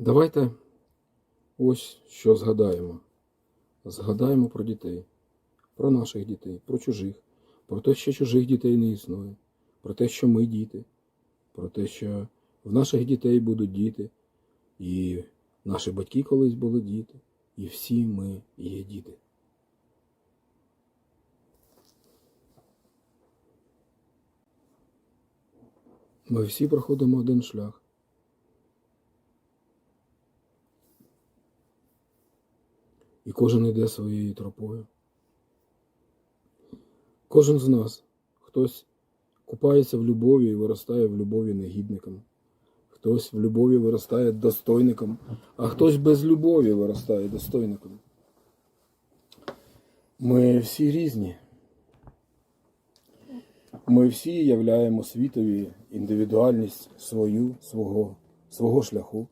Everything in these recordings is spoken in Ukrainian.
Давайте ось що згадаємо. Згадаємо про дітей, про наших дітей, про чужих, про те, що чужих дітей не існує, про те, що ми діти, про те, що в наших дітей будуть діти, і наші батьки колись були діти, і всі ми є діти. Ми всі проходимо один шлях. І кожен йде своєю тропою. Кожен з нас, хтось купається в любові і виростає в любові негідником, хтось в любові виростає достойником, а хтось без любові виростає достойником. Ми всі різні. Ми всі являємо світові індивідуальність свою, свого, свого шляху.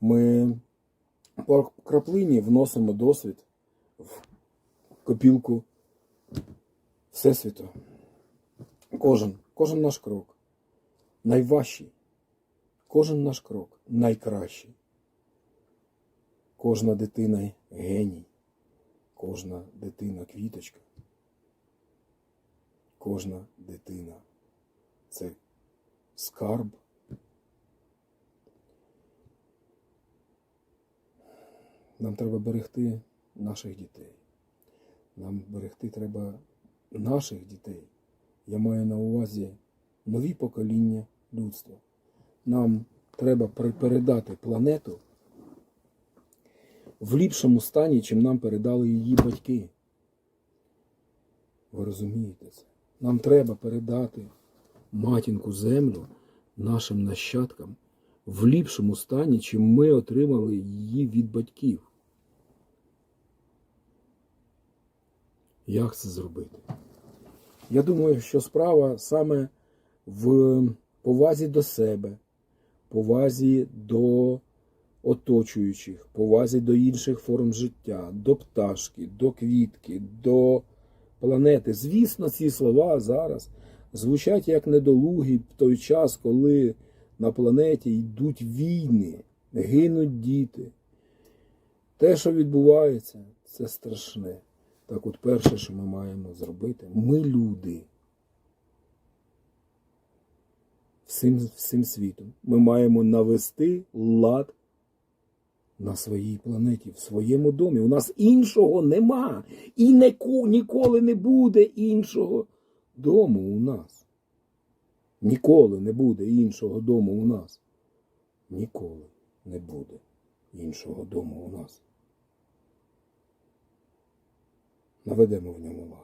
Ми по краплині вносимо досвід в копілку Всесвіту. Кожен, кожен наш крок найважчий, кожен наш крок найкращий. Кожна дитина геній, кожна дитина квіточка. Кожна дитина це скарб. Нам треба берегти наших дітей. Нам берегти треба наших дітей. Я маю на увазі нові покоління людства. Нам треба передати планету в ліпшому стані, чим нам передали її батьки. Ви розумієте це? Нам треба передати матінку землю нашим нащадкам в ліпшому стані, чим ми отримали її від батьків. Як це зробити? Я думаю, що справа саме в повазі до себе, повазі до оточуючих, повазі до інших форм життя, до пташки, до квітки, до планети. Звісно, ці слова зараз звучать як недолугі в той час, коли на планеті йдуть війни, гинуть діти. Те, що відбувається, це страшне. Так от перше, що ми маємо зробити, ми люди. Всім, всім світом. Ми маємо навести лад на своїй планеті, в своєму домі. У нас іншого нема. І ніколи не буде іншого дому у нас. Ніколи не буде іншого дому у нас. Ніколи не буде іншого дому у нас. Наведемо в ньому лад.